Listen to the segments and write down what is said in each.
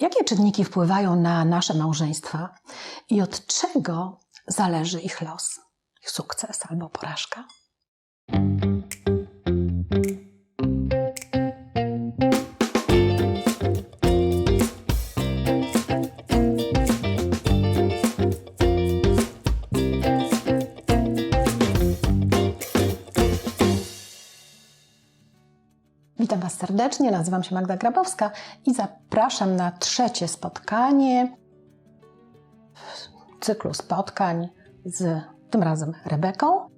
Jakie czynniki wpływają na nasze małżeństwa i od czego zależy ich los, ich sukces albo porażka? Was serdecznie, nazywam się Magda Grabowska i zapraszam na trzecie spotkanie w cyklu spotkań z tym razem Rebeką,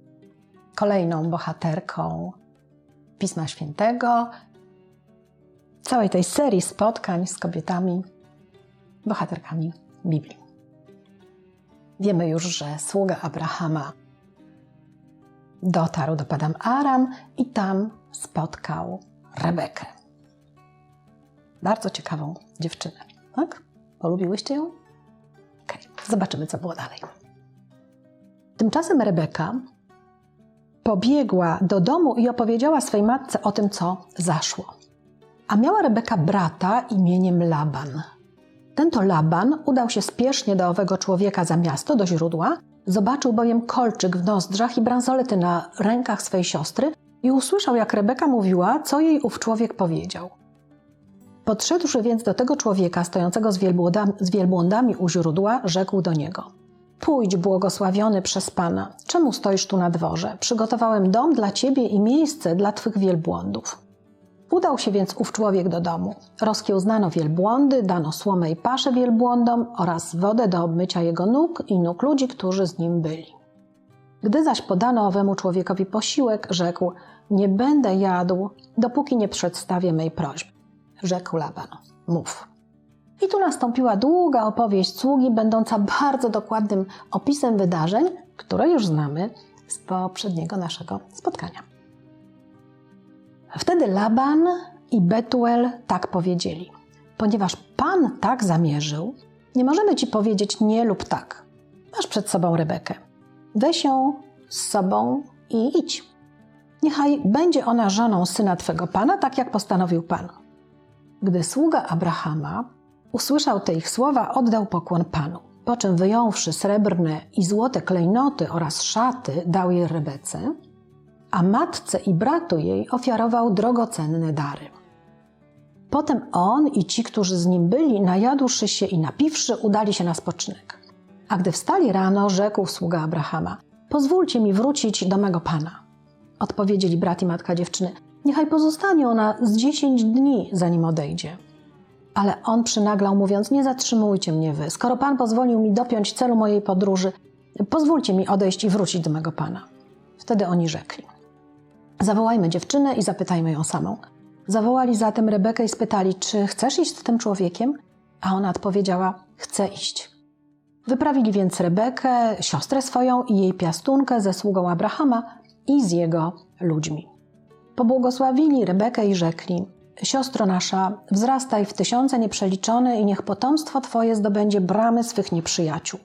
kolejną bohaterką Pisma Świętego, całej tej serii spotkań z kobietami, bohaterkami Biblii. Wiemy już, że sługa Abrahama dotarł do Padam Aram i tam spotkał Rebekę. Bardzo ciekawą dziewczynę, tak? Polubiłyście ją? Okay. Zobaczymy, co było dalej. Tymczasem Rebeka pobiegła do domu i opowiedziała swej matce o tym, co zaszło. A miała Rebeka brata imieniem Laban. Ten to Laban udał się spiesznie do owego człowieka za miasto, do źródła, zobaczył bowiem kolczyk w nozdrzach i bransolety na rękach swej siostry i usłyszał, jak Rebeka mówiła, co jej ów człowiek powiedział. Podszedłszy więc do tego człowieka stojącego z wielbłądami, z wielbłądami u źródła, rzekł do niego: Pójdź, błogosławiony przez Pana, czemu stoisz tu na dworze? Przygotowałem dom dla ciebie i miejsce dla twych wielbłądów. Udał się więc ów człowiek do domu. Rozkiełznano wielbłądy, dano słomę i paszę wielbłądom oraz wodę do obmycia jego nóg i nóg ludzi, którzy z nim byli. Gdy zaś podano owemu człowiekowi posiłek, rzekł: Nie będę jadł, dopóki nie przedstawię mej prośby. Rzekł Laban: Mów. I tu nastąpiła długa opowieść sługi, będąca bardzo dokładnym opisem wydarzeń, które już znamy z poprzedniego naszego spotkania. Wtedy Laban i Betuel tak powiedzieli: Ponieważ Pan tak zamierzył, nie możemy ci powiedzieć nie lub tak. Masz przed sobą Rebekę. Weź ją z sobą i idź. Niechaj będzie ona żoną syna twego pana, tak jak postanowił pan. Gdy sługa Abrahama usłyszał te ich słowa, oddał pokłon panu. Po czym wyjąwszy srebrne i złote klejnoty oraz szaty, dał je Rebece, a matce i bratu jej ofiarował drogocenne dary. Potem on i ci, którzy z nim byli, najadłszy się i napiwszy, udali się na spoczynek. A gdy wstali rano, rzekł sługa Abrahama: Pozwólcie mi wrócić do mego pana. Odpowiedzieli brat i matka dziewczyny: Niechaj pozostanie ona z dziesięć dni, zanim odejdzie. Ale on przynaglał, mówiąc: Nie zatrzymujcie mnie wy. Skoro pan pozwolił mi dopiąć celu mojej podróży, pozwólcie mi odejść i wrócić do mego pana. Wtedy oni rzekli: Zawołajmy dziewczynę i zapytajmy ją samą. Zawołali zatem Rebekę i spytali: Czy chcesz iść z tym człowiekiem? A ona odpowiedziała: Chcę iść. Wyprawili więc Rebekę, siostrę swoją i jej piastunkę ze sługą Abrahama i z jego ludźmi. Pobłogosławili Rebekę i rzekli: Siostro nasza, wzrastaj w tysiące nieprzeliczone i niech potomstwo Twoje zdobędzie bramy swych nieprzyjaciół.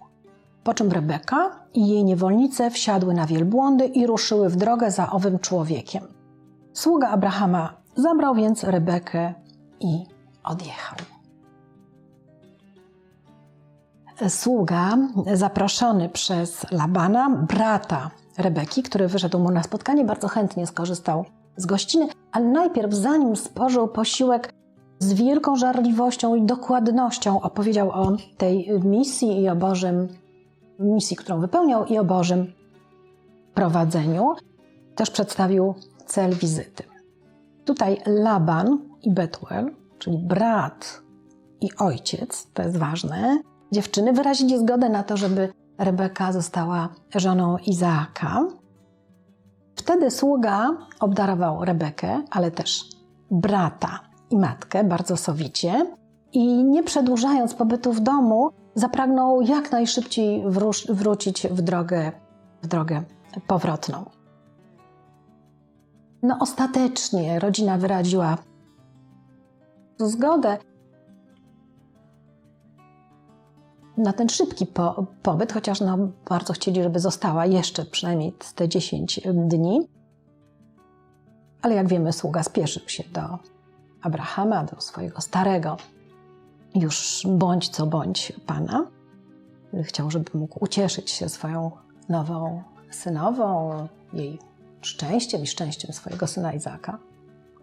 Po czym Rebeka i jej niewolnice wsiadły na wielbłądy i ruszyły w drogę za owym człowiekiem. Sługa Abrahama zabrał więc Rebekę i odjechał. Sługa zaproszony przez Labana, brata Rebeki, który wyszedł mu na spotkanie, bardzo chętnie skorzystał z gościny, ale najpierw, zanim spożył posiłek, z wielką żarliwością i dokładnością opowiedział o tej misji i o Bożym, misji, którą wypełniał i o Bożym prowadzeniu. Też przedstawił cel wizyty. Tutaj Laban i Betuel, czyli brat i ojciec, to jest ważne, dziewczyny wyrazili zgodę na to, żeby Rebeka została żoną Izaaka. Wtedy sługa obdarował Rebekę, ale też brata i matkę bardzo sowicie i nie przedłużając pobytu w domu, zapragnął jak najszybciej wrócić w drogę, w drogę powrotną. No ostatecznie rodzina wyraziła zgodę, na ten szybki po, pobyt, chociaż no, bardzo chcieli, żeby została jeszcze przynajmniej te 10 dni. Ale jak wiemy, sługa spieszył się do Abrahama, do swojego starego już bądź co bądź pana. Chciał, żeby mógł ucieszyć się swoją nową synową, jej szczęściem i szczęściem swojego syna Izaka.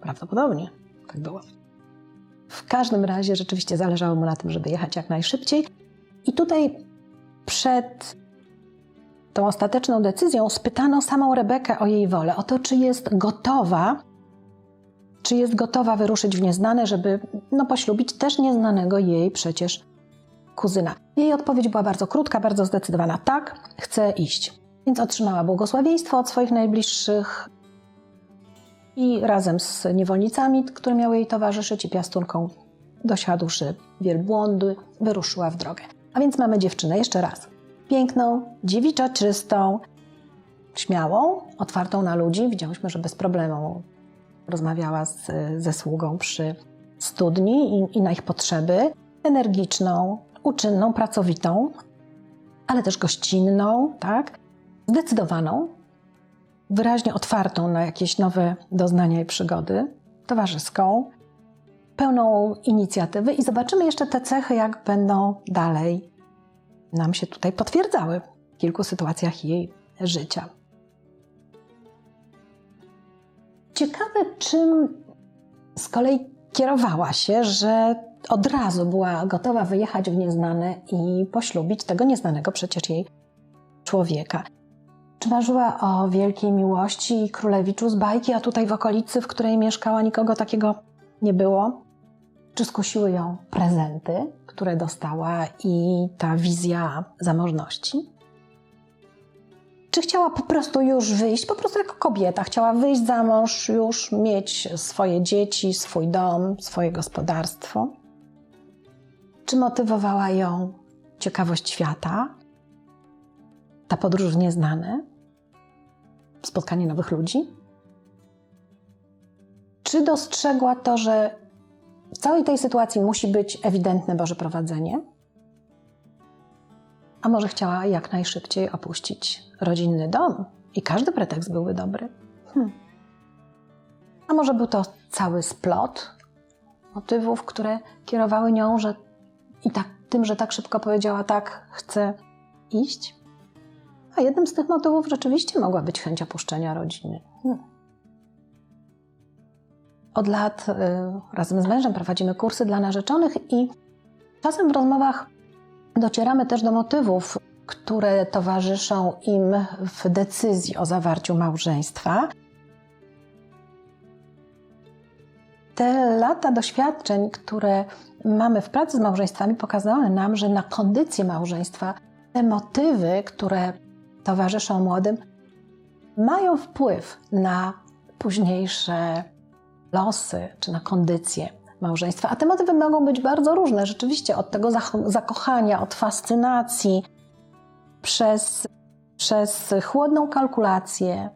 Prawdopodobnie tak było. W każdym razie rzeczywiście zależało mu na tym, żeby jechać jak najszybciej. I tutaj przed tą ostateczną decyzją spytano samą Rebekę o jej wolę, o to, czy jest gotowa, czy jest gotowa wyruszyć w nieznane, żeby no, poślubić też nieznanego jej przecież kuzyna. Jej odpowiedź była bardzo krótka, bardzo zdecydowana. Tak, chcę iść. Więc otrzymała błogosławieństwo od swoich najbliższych i razem z niewolnicami, które miały jej towarzyszyć, i piastunką dosiadłszy wielbłądy, wyruszyła w drogę. A więc mamy dziewczynę jeszcze raz. Piękną, dziewiczo czystą, śmiałą, otwartą na ludzi. Widziałyśmy, że bez problemu rozmawiała z, ze sługą przy studni i, i na ich potrzeby. Energiczną, uczynną, pracowitą, ale też gościnną, tak? Zdecydowaną, wyraźnie otwartą na jakieś nowe doznania i przygody, towarzyską, pełną inicjatywy i zobaczymy jeszcze te cechy, jak będą dalej nam się tutaj potwierdzały w kilku sytuacjach jej życia. Ciekawe, czym z kolei kierowała się, że od razu była gotowa wyjechać w nieznane i poślubić tego nieznanego przecież jej człowieka. Czy marzyła o wielkiej miłości i królewiczu z bajki, a tutaj w okolicy, w której mieszkała, nikogo takiego nie było? Czy skusiły ją prezenty, które dostała i ta wizja zamożności? Czy chciała po prostu już wyjść, po prostu jako kobieta, chciała wyjść za mąż, już mieć swoje dzieci, swój dom, swoje gospodarstwo? Czy motywowała ją ciekawość świata, ta podróż w nieznane, spotkanie nowych ludzi? Czy dostrzegła to, że w całej tej sytuacji musi być ewidentne Boże prowadzenie? A może chciała jak najszybciej opuścić rodzinny dom i każdy pretekst byłby dobry? Hmm. A może był to cały splot motywów, które kierowały nią, że i tak, tym, że tak szybko powiedziała tak, chcę iść? A jednym z tych motywów rzeczywiście mogła być chęć opuszczenia rodziny. Hmm. Od lat y, razem z mężem prowadzimy kursy dla narzeczonych i czasem w rozmowach docieramy też do motywów, które towarzyszą im w decyzji o zawarciu małżeństwa. Te lata doświadczeń, które mamy w pracy z małżeństwami, pokazały nam, że na kondycję małżeństwa te motywy, które towarzyszą młodym, mają wpływ na późniejsze losy czy na kondycję małżeństwa. A te motywy mogą być bardzo różne, rzeczywiście, od tego zakochania, od fascynacji, przez, przez chłodną kalkulację,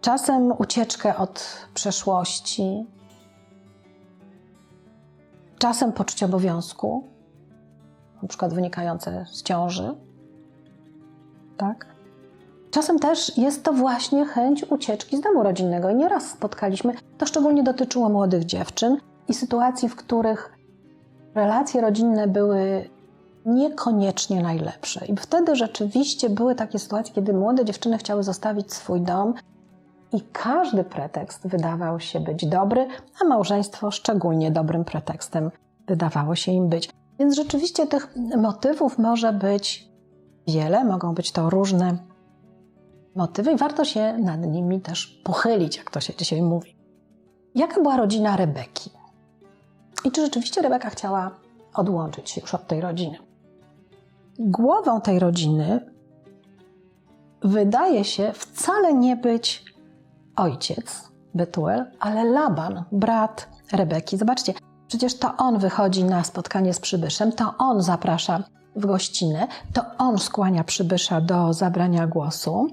czasem ucieczkę od przeszłości, czasem poczucie obowiązku, na przykład wynikające z ciąży. Tak? Czasem też jest to właśnie chęć ucieczki z domu rodzinnego. I nieraz spotkaliśmy, to szczególnie dotyczyło młodych dziewczyn i sytuacji, w których relacje rodzinne były niekoniecznie najlepsze. I wtedy rzeczywiście były takie sytuacje, kiedy młode dziewczyny chciały zostawić swój dom i każdy pretekst wydawał się być dobry, a małżeństwo szczególnie dobrym pretekstem wydawało się im być. Więc rzeczywiście tych motywów może być wiele, mogą być to różne motywy i warto się nad nimi też pochylić, jak to się dzisiaj mówi. Jaka była rodzina Rebeki? I czy rzeczywiście Rebeka chciała odłączyć się już od tej rodziny? Głową tej rodziny wydaje się wcale nie być ojciec Betuel, ale Laban, brat Rebeki. Zobaczcie, przecież to on wychodzi na spotkanie z przybyszem, to on zaprasza w gościnę, to on skłania przybysza do zabrania głosu.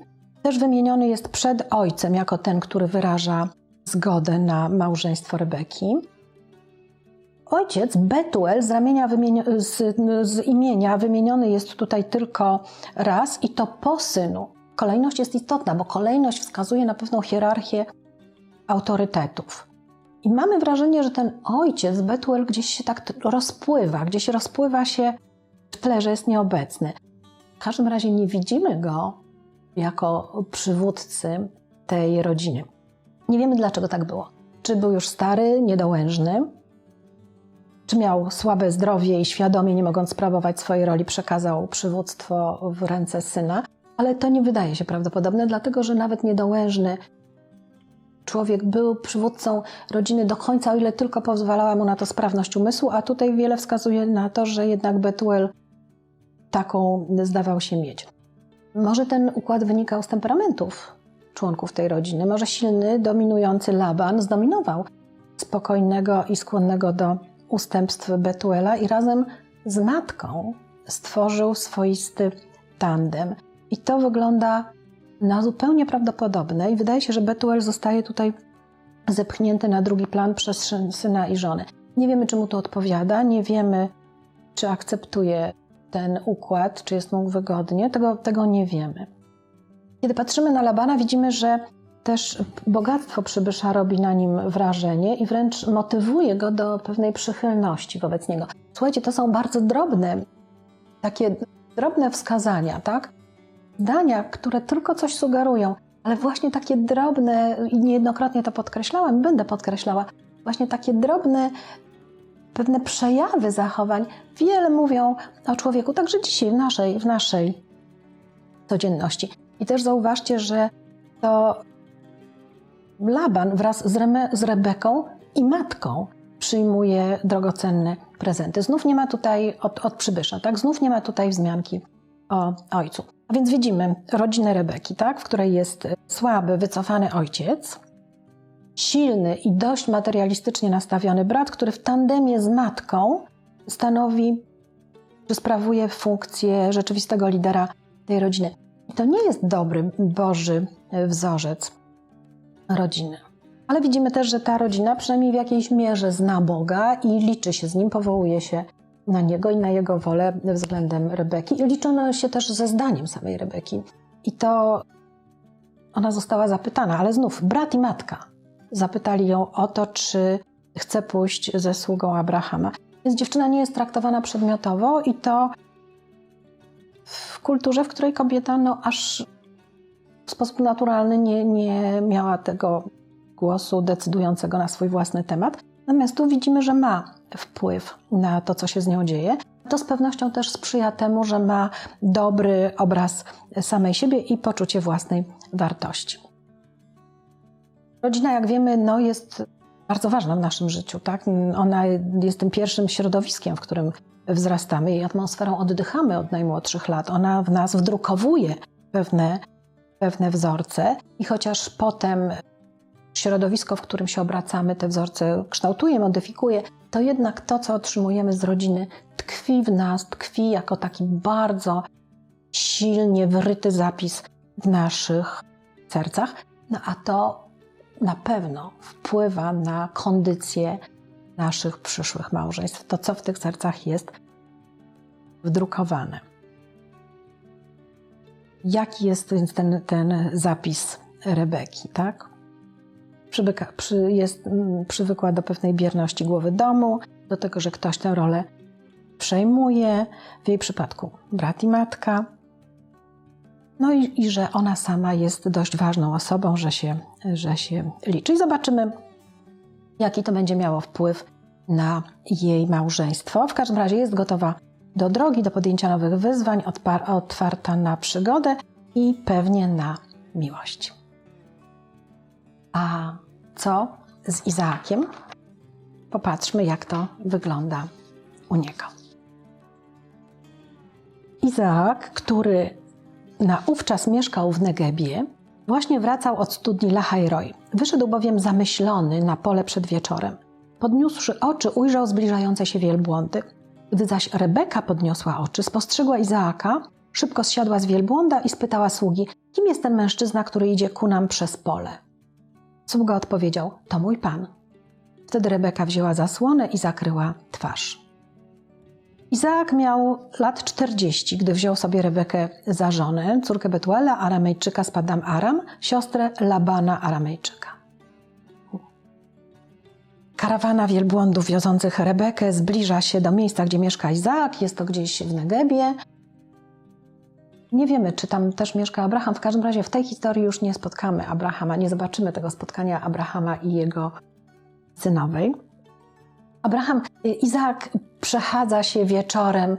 Też wymieniony jest przed ojcem jako ten, który wyraża zgodę na małżeństwo Rebeki. Ojciec Betuel z, ramienia z, z imienia wymieniony jest tutaj tylko raz i to po synu. Kolejność jest istotna, bo kolejność wskazuje na pewną hierarchię autorytetów. I mamy wrażenie, że ten ojciec Betuel gdzieś się tak rozpływa, gdzieś rozpływa się w tle, że jest nieobecny. W każdym razie nie widzimy go jako przywódcy tej rodziny. Nie wiemy, dlaczego tak było. Czy był już stary, niedołężny, czy miał słabe zdrowie i świadomie, nie mogąc sprawować swojej roli, przekazał przywództwo w ręce syna, ale to nie wydaje się prawdopodobne, dlatego że nawet niedołężny człowiek był przywódcą rodziny do końca, o ile tylko pozwalała mu na to sprawność umysłu, a tutaj wiele wskazuje na to, że jednak Betuel taką zdawał się mieć. Może ten układ wynikał z temperamentów członków tej rodziny. Może silny, dominujący Laban zdominował spokojnego i skłonnego do ustępstw Betuela i razem z matką stworzył swoisty tandem. I to wygląda na zupełnie prawdopodobne i wydaje się, że Betuel zostaje tutaj zepchnięty na drugi plan przez syna i żonę. Nie wiemy, czy mu to odpowiada, nie wiemy, czy akceptuje ten układ, czy jest mu wygodnie, tego, tego nie wiemy. Kiedy patrzymy na Labana, widzimy, że też bogactwo przybysza robi na nim wrażenie i wręcz motywuje go do pewnej przychylności wobec niego. Słuchajcie, to są bardzo drobne, takie drobne wskazania, tak? Zdania, które tylko coś sugerują, ale właśnie takie drobne, i niejednokrotnie to podkreślałam, będę podkreślała, właśnie takie drobne, pewne przejawy zachowań wiele mówią o człowieku, także dzisiaj w naszej, w naszej codzienności. I też zauważcie, że to Laban wraz z, Reme, z Rebeką i matką przyjmuje drogocenne prezenty. Znów nie ma tutaj od, od przybysza, tak? Znów nie ma tutaj wzmianki o ojcu. A więc widzimy rodzinę Rebeki, tak? w której jest słaby, wycofany ojciec, silny i dość materialistycznie nastawiony brat, który w tandemie z matką stanowi, czy sprawuje funkcję rzeczywistego lidera tej rodziny. I to nie jest dobry Boży wzorzec rodziny. Ale widzimy też, że ta rodzina przynajmniej w jakiejś mierze zna Boga i liczy się z nim, powołuje się na niego i na jego wolę względem Rebeki. I liczono się też ze zdaniem samej Rebeki. I to ona została zapytana, ale znów brat i matka zapytali ją o to, czy chce pójść ze sługą Abrahama. Więc dziewczyna nie jest traktowana przedmiotowo i to w kulturze, w której kobieta no, aż w sposób naturalny nie, nie miała tego głosu decydującego na swój własny temat. Natomiast tu widzimy, że ma wpływ na to, co się z nią dzieje. To z pewnością też sprzyja temu, że ma dobry obraz samej siebie i poczucie własnej wartości. Rodzina, jak wiemy, no jest bardzo ważna w naszym życiu. Tak? Ona jest tym pierwszym środowiskiem, w którym wzrastamy i atmosferą oddychamy od najmłodszych lat. Ona w nas wdrukowuje pewne pewne wzorce i chociaż potem środowisko, w którym się obracamy, te wzorce kształtuje, modyfikuje, to jednak to, co otrzymujemy z rodziny, tkwi w nas, tkwi jako taki bardzo silnie wryty zapis w naszych sercach, no a to na pewno wpływa na kondycję naszych przyszłych małżeństw, to co w tych sercach jest wdrukowane. Jaki jest ten, ten zapis Rebeki, tak? Przybyka, przy, jest przywykła do pewnej bierności głowy domu, do tego, że ktoś tę rolę przejmuje, w jej przypadku brat i matka, no i, i że ona sama jest dość ważną osobą, że się, że się liczy. I zobaczymy, jaki to będzie miało wpływ na jej małżeństwo. W każdym razie jest gotowa do drogi, do podjęcia nowych wyzwań, otwarta na przygodę i pewnie na miłość. A co z Izaakiem? Popatrzmy, jak to wygląda u niego. Izaak, który naówczas mieszkał w Negebie, właśnie wracał od studni Lahajroj. Wyszedł bowiem zamyślony na pole przed wieczorem. Podniósłszy oczy, ujrzał zbliżające się wielbłądy. Gdy zaś Rebeka podniosła oczy, spostrzegła Izaaka, szybko zsiadła z wielbłąda i spytała sługi, kim jest ten mężczyzna, który idzie ku nam przez pole. Sługa odpowiedział, to mój pan. Wtedy Rebeka wzięła zasłonę i zakryła twarz. Izaak miał lat 40, gdy wziął sobie Rebekę za żonę, córkę Betuela, Aramejczyka z Padam Aram, siostrę Labana Aramejczyka. Karawana wielbłądów wiozących Rebekę zbliża się do miejsca, gdzie mieszka Izaak. Jest to gdzieś w Negebie. Nie wiemy, czy tam też mieszka Abraham. W każdym razie w tej historii już nie spotkamy Abrahama, nie zobaczymy tego spotkania Abrahama i jego synowej. Abraham, Izaak przechadza się wieczorem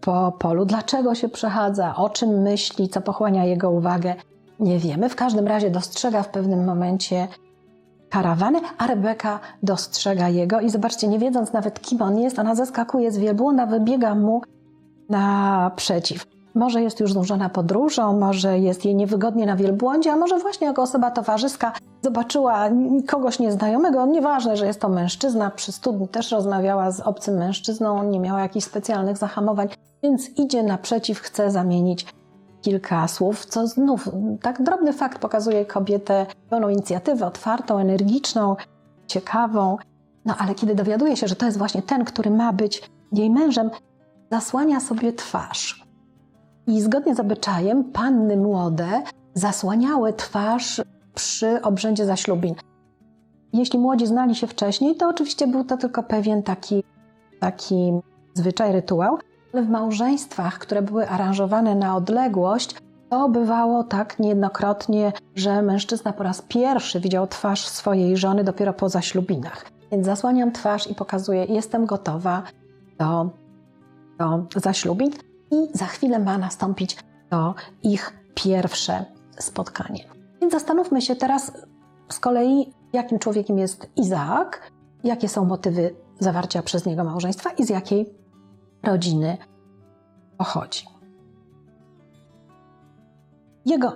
po polu. Dlaczego się przechadza? O czym myśli? Co pochłania jego uwagę? Nie wiemy. W każdym razie dostrzega w pewnym momencie karawany, a Rebeka dostrzega jego i zobaczcie, nie wiedząc nawet kim on jest, ona zaskakuje z wielbłąda, wybiega mu naprzeciw. Może jest już znużona podróżą, może jest jej niewygodnie na wielbłądzie, a może właśnie jako osoba towarzyska zobaczyła kogoś nieznajomego. Nieważne, że jest to mężczyzna, przy studni też rozmawiała z obcym mężczyzną, nie miała jakichś specjalnych zahamowań, więc idzie naprzeciw, chce zamienić kilka słów, co znów tak drobny fakt pokazuje kobietę pełną inicjatywy, otwartą, energiczną, ciekawą. No ale kiedy dowiaduje się, że to jest właśnie ten, który ma być jej mężem, zasłania sobie twarz. I zgodnie z obyczajem panny młode zasłaniały twarz przy obrzędzie zaślubin. Jeśli młodzi znali się wcześniej, to oczywiście był to tylko pewien taki, taki zwyczaj, rytuał, ale w małżeństwach, które były aranżowane na odległość, to bywało tak niejednokrotnie, że mężczyzna po raz pierwszy widział twarz swojej żony dopiero po zaślubinach. Więc zasłaniam twarz i pokazuję, jestem gotowa do, do zaślubin. I za chwilę ma nastąpić to ich pierwsze spotkanie. Więc zastanówmy się teraz z kolei, jakim człowiekiem jest Izaak, jakie są motywy zawarcia przez niego małżeństwa i z jakiej rodziny pochodzi. Jego,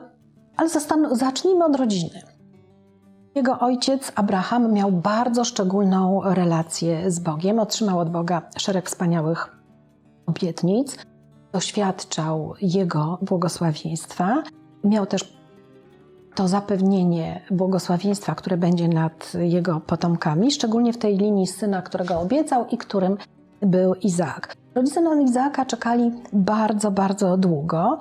ale zacznijmy od rodziny. Jego ojciec Abraham miał bardzo szczególną relację z Bogiem, otrzymał od Boga szereg wspaniałych obietnic, doświadczał Jego błogosławieństwa, miał też to zapewnienie błogosławieństwa, które będzie nad jego potomkami, szczególnie w tej linii syna, którego obiecał i którym był Izaak. Rodzice na Izaaka czekali bardzo, bardzo długo.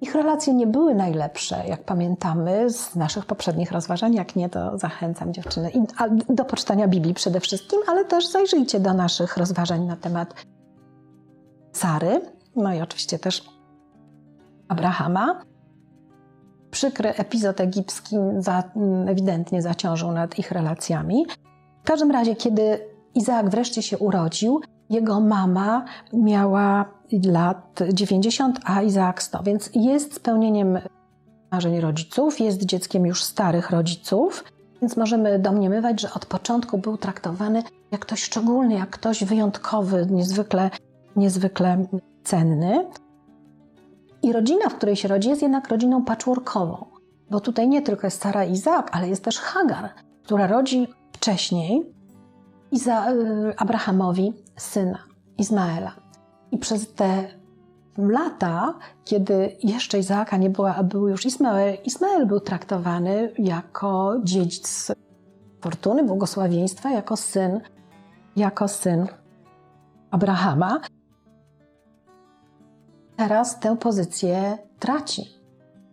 Ich relacje nie były najlepsze, jak pamiętamy z naszych poprzednich rozważań. Jak nie, to zachęcam dziewczyny do poczytania Biblii przede wszystkim, ale też zajrzyjcie do naszych rozważań na temat Sary, no i oczywiście też Abrahama. Przykry epizod egipski za, ewidentnie zaciążył nad ich relacjami. W każdym razie, kiedy Izaak wreszcie się urodził, jego mama miała lat 90, a Izaak 100, więc jest spełnieniem marzeń rodziców, jest dzieckiem już starych rodziców, więc możemy domniemywać, że od początku był traktowany jak ktoś szczególny, jak ktoś wyjątkowy, niezwykle, niezwykle cenny. I rodzina, w której się rodzi, jest jednak rodziną patchworkową, bo tutaj nie tylko jest Sara i ale jest też Hagar, która rodzi wcześniej Iza, y, Abrahamowi syna, Izmaela. I przez te lata, kiedy jeszcze Izaaka nie była, a był już Ismael, Ismael był traktowany jako dziedzic fortuny, błogosławieństwa, jako syn, jako syn Abrahama. Teraz tę pozycję traci.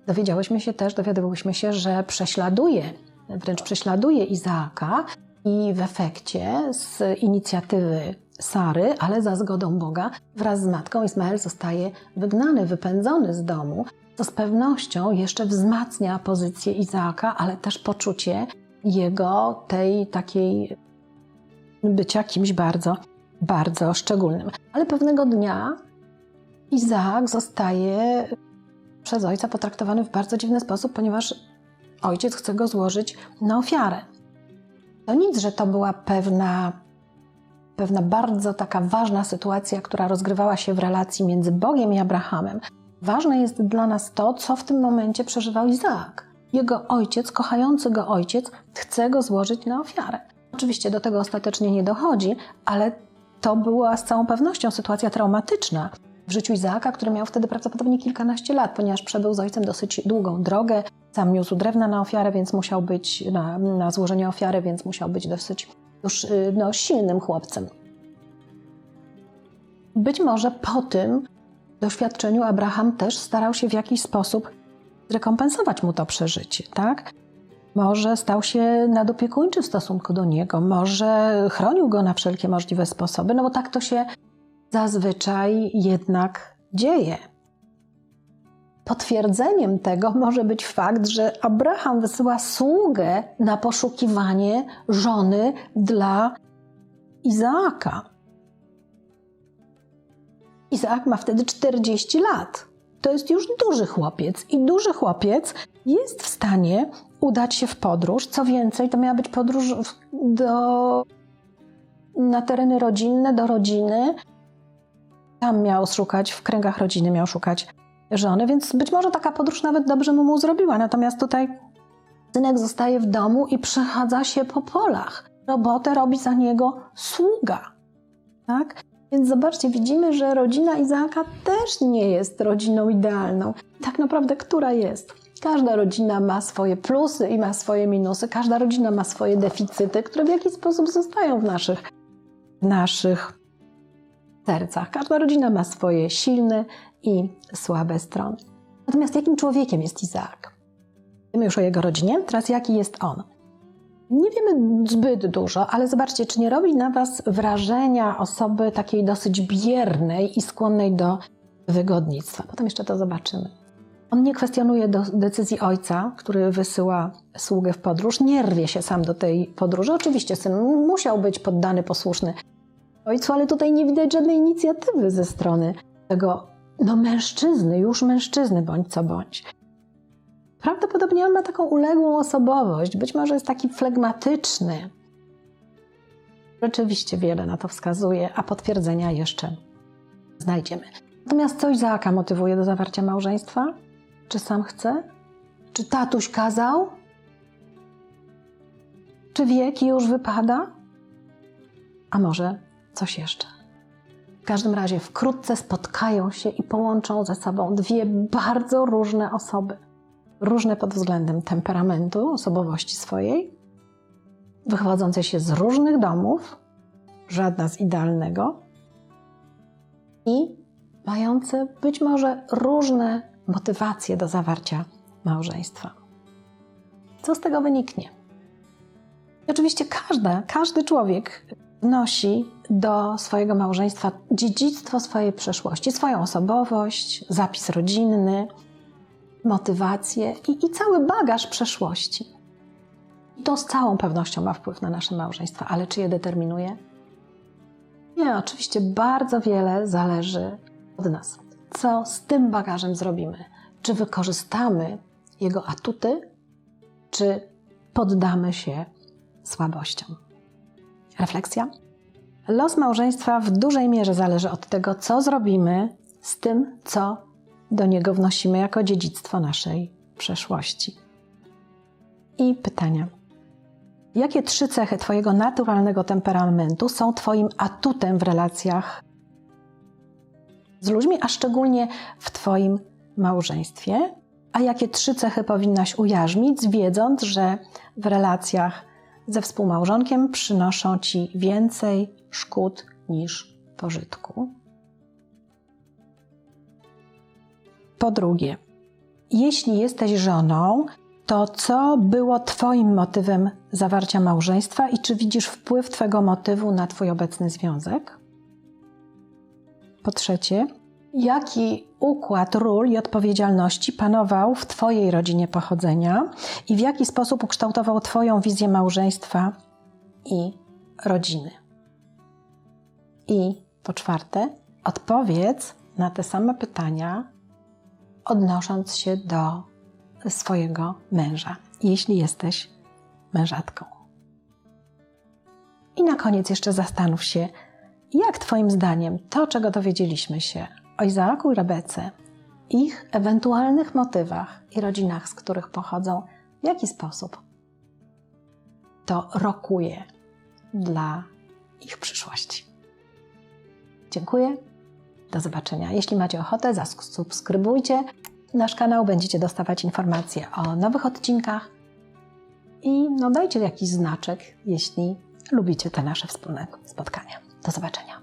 Dowiedziałyśmy się też, dowiadywałyśmy się, że prześladuje, wręcz prześladuje Izaaka i w efekcie z inicjatywy Sary, ale za zgodą Boga, wraz z matką Ismael zostaje wygnany, wypędzony z domu, co z pewnością jeszcze wzmacnia pozycję Izaaka, ale też poczucie jego tej takiej bycia kimś bardzo, bardzo szczególnym. Ale pewnego dnia Izaak zostaje przez ojca potraktowany w bardzo dziwny sposób, ponieważ ojciec chce go złożyć na ofiarę. To nic, że to była pewna, pewna bardzo taka ważna sytuacja, która rozgrywała się w relacji między Bogiem i Abrahamem. Ważne jest dla nas to, co w tym momencie przeżywał Izaak. Jego ojciec, kochający go ojciec, chce go złożyć na ofiarę. Oczywiście do tego ostatecznie nie dochodzi, ale to była z całą pewnością sytuacja traumatyczna w życiu Izaaka, który miał wtedy prawdopodobnie kilkanaście lat, ponieważ przebył z ojcem dosyć długą drogę. Sam niósł drewna na ofiarę, więc musiał być na, na złożenie ofiary, więc musiał być dosyć już y, no, silnym chłopcem. Być może po tym doświadczeniu Abraham też starał się w jakiś sposób zrekompensować mu to przeżycie, tak? Może stał się nadopiekuńczy w stosunku do niego, może chronił go na wszelkie możliwe sposoby, no bo tak to się zazwyczaj jednak dzieje. Potwierdzeniem tego może być fakt, że Abraham wysyła sługę na poszukiwanie żony dla Izaaka. Izaak ma wtedy 40 lat. To jest już duży chłopiec i duży chłopiec jest w stanie udać się w podróż. Co więcej, to miała być podróż do, na tereny rodzinne, do rodziny. Tam miał szukać, w kręgach rodziny miał szukać żony, więc być może taka podróż nawet dobrze mu, mu zrobiła. Natomiast tutaj synek zostaje w domu i przechadza się po polach. Robotę robi za niego sługa. Tak? Więc zobaczcie, widzimy, że rodzina Izaaka też nie jest rodziną idealną. Tak naprawdę, która jest? Każda rodzina ma swoje plusy i ma swoje minusy, każda rodzina ma swoje deficyty, które w jakiś sposób zostają w naszych, w naszych sercach. Każda rodzina ma swoje silne i słabe strony. Natomiast jakim człowiekiem jest Izaak? Wiemy już o jego rodzinie, teraz jaki jest on? Nie wiemy zbyt dużo, ale zobaczcie, czy nie robi na Was wrażenia osoby takiej dosyć biernej i skłonnej do wygodnictwa. Potem jeszcze to zobaczymy. On nie kwestionuje decyzji ojca, który wysyła sługę w podróż, nie rwie się sam do tej podróży. Oczywiście syn musiał być poddany, posłuszny ojcu, ale tutaj nie widać żadnej inicjatywy ze strony tego no mężczyzny, już mężczyzny bądź co bądź. Prawdopodobnie on ma taką uległą osobowość, być może jest taki flegmatyczny. Rzeczywiście wiele na to wskazuje, a potwierdzenia jeszcze znajdziemy. Natomiast coś Zaaka motywuje do zawarcia małżeństwa? Czy sam chce? Czy tatuś kazał? Czy wiek już wypada? A może coś jeszcze? W każdym razie wkrótce spotkają się i połączą ze sobą dwie bardzo różne osoby. Różne pod względem temperamentu, osobowości swojej, wychodzące się z różnych domów, żadna z idealnego, i mające być może różne motywacje do zawarcia małżeństwa. Co z tego wyniknie? oczywiście każda, każdy człowiek wnosi do swojego małżeństwa dziedzictwo swojej przeszłości, swoją osobowość, zapis rodzinny, motywację i, i cały bagaż przeszłości. To z całą pewnością ma wpływ na nasze małżeństwa, ale czy je determinuje? Nie, oczywiście bardzo wiele zależy od nas. Co z tym bagażem zrobimy? Czy wykorzystamy jego atuty, czy poddamy się słabościom? Refleksja. Los małżeństwa w dużej mierze zależy od tego, co zrobimy z tym, co do niego wnosimy jako dziedzictwo naszej przeszłości. I pytania. Jakie trzy cechy Twojego naturalnego temperamentu są Twoim atutem w relacjach z ludźmi, a szczególnie w Twoim małżeństwie? A jakie trzy cechy powinnaś ujarzmić, wiedząc, że w relacjach ze współmałżonkiem przynoszą ci więcej szkód niż pożytku. Po drugie, jeśli jesteś żoną, to co było Twoim motywem zawarcia małżeństwa i czy widzisz wpływ Twojego motywu na Twój obecny związek? Po trzecie, jaki układ ról i odpowiedzialności panował w Twojej rodzinie pochodzenia i w jaki sposób ukształtował Twoją wizję małżeństwa i rodziny. I po czwarte, odpowiedz na te same pytania, odnosząc się do swojego męża, jeśli jesteś mężatką. I na koniec jeszcze zastanów się, jak Twoim zdaniem to, czego dowiedzieliśmy się o Izaaku i Rebece, ich ewentualnych motywach i rodzinach, z których pochodzą, w jaki sposób to rokuje dla ich przyszłości. Dziękuję. Do zobaczenia. Jeśli macie ochotę, zasubskrybujcie nasz kanał, będziecie dostawać informacje o nowych odcinkach i no dajcie jakiś znaczek, jeśli lubicie te nasze wspólne spotkania. Do zobaczenia.